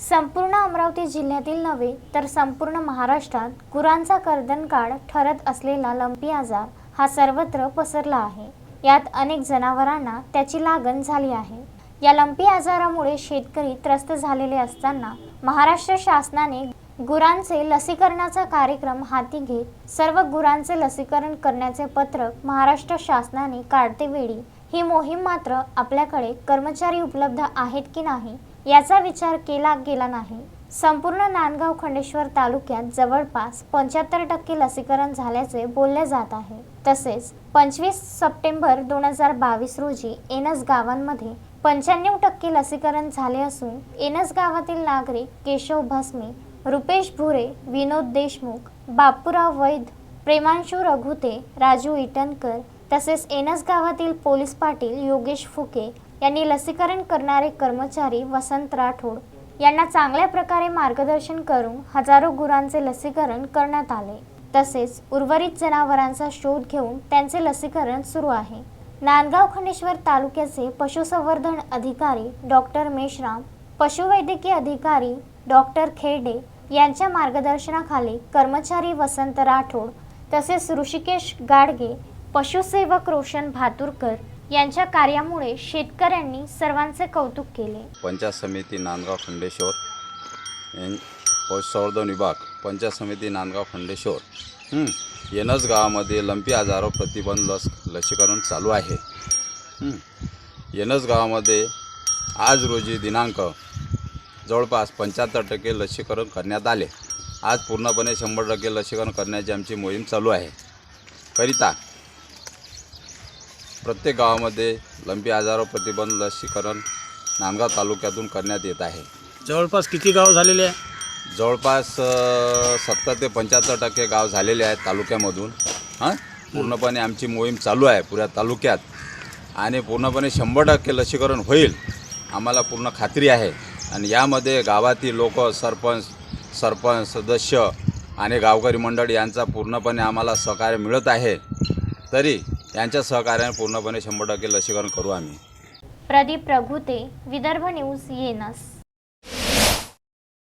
संपूर्ण अमरावती जिल्ह्यातील नव्हे तर संपूर्ण महाराष्ट्रात गुरांचा कर्दनकाळ ठरत असलेला लंपी आजार हा सर्वत्र पसरला आहे. यात अनेक जनावरांना त्याची लागण झाली आहे. या लंपी आजारामुळे शेतकरी त्रस्त झालेले असताना महाराष्ट्र शासनाने गुरांचे लसीकरणाचा कार्यक्रम हाती घेत सर्व गुरांचे लसीकरण करण्याचे पत्रक महाराष्ट्र शासनाने काढते वेळी ही मोहीम मात्र आपल्याकडे कर्मचारी उपलब्ध आहेत की नाही याचा विचार केला गेला नाही. संपूर्ण नांदगाव खंडेश्वर तालुक्यात जवळपास पंच्याहत्तर टक्के लसीकरण झाल्याचे बोलले जात आहे. तसेच पंचवीस सप्टेंबर दोन हजार बावीस रोजी एनस गावांमध्ये पंच्याण्णव टक्के लसीकरण झाले असून एनस गावातील नागरिक केशव भस्मे रुपेश भुरे विनोद देशमुख बापूराव वैद प्रेमांशू रघुते राजू इटनकर तसेच एनस गावातील पोलीस पाटील योगेश फुके यांनी लसीकरण करणारे कर्मचारी वसंत राठोड यांना चांगल्या प्रकारे मार्गदर्शन करून हजारो गुरांचे लसीकरण करण्यात आले. तसेच उर्वरित जनावरांचा शोध घेऊन त्यांचे लसीकरण सुरू आहे. नांदगाव खंडेश्वर तालुक्याचे पशुसंवर्धन अधिकारी डॉक्टर मेश्राम पशुवैद्यकीय अधिकारी डॉक्टर खेडे यांच्या मार्गदर्शनाखाली कर्मचारी वसंत राठोड तसेच ऋषिकेश गाडगे पशुसेवक रोशन भातुरकर यांच्या कार्यामुळे शेतकऱ्यांनी सर्वांचे कौतुक केले. पंचायत समिती नांदगाव खंडेश्वर यां पशुसंवर्धन विभाग पंचायत समिती नांदगाव खंडेश्वर. हं, येनस गावामध्ये लंपी आजारो प्रतिबंध लस लसीकरण चालू आहे. हं, येनस गावामध्ये आज रोजी दिनांक जवळपास पंच्याहत्तर टक्के लसीकरण करण्यात आले. आज पूर्णपणे शंभर टक्के लसीकरण करण्याची आमची मोहीम चालू आहे. करिता प्रत्येक गावामध्ये लंपी आजारावर प्रतिबंध लसीकरण नांदगाव तालुक्यातून करण्यात येत आहे. जवळपास किती गाव झालेले आहे? जवळपास सत्तर ते पंच्याहत्तर टक्के गाव झालेले आहेत तालुक्यामधून. हां? पूर्णपणे आमची मोहीम चालू आहे पुऱ्या तालुक्यात. आणि पूर्णपणे शंभर टक्के लसीकरण होईल आम्हाला पूर्ण खात्री आहे. आणि यामध्ये गावातील लोक सरपंच सरपंच सदस्य आणि गावकरी मंडळ यांचा पूर्णपणे आम्हाला सहकार्य मिळत आहे. तरी यांच्या सहकार्याने पूर्णपणे शंभर टक्के लसीकरण करू आम्ही. प्रदीप प्रभुते विदर्भ न्यूज येनस.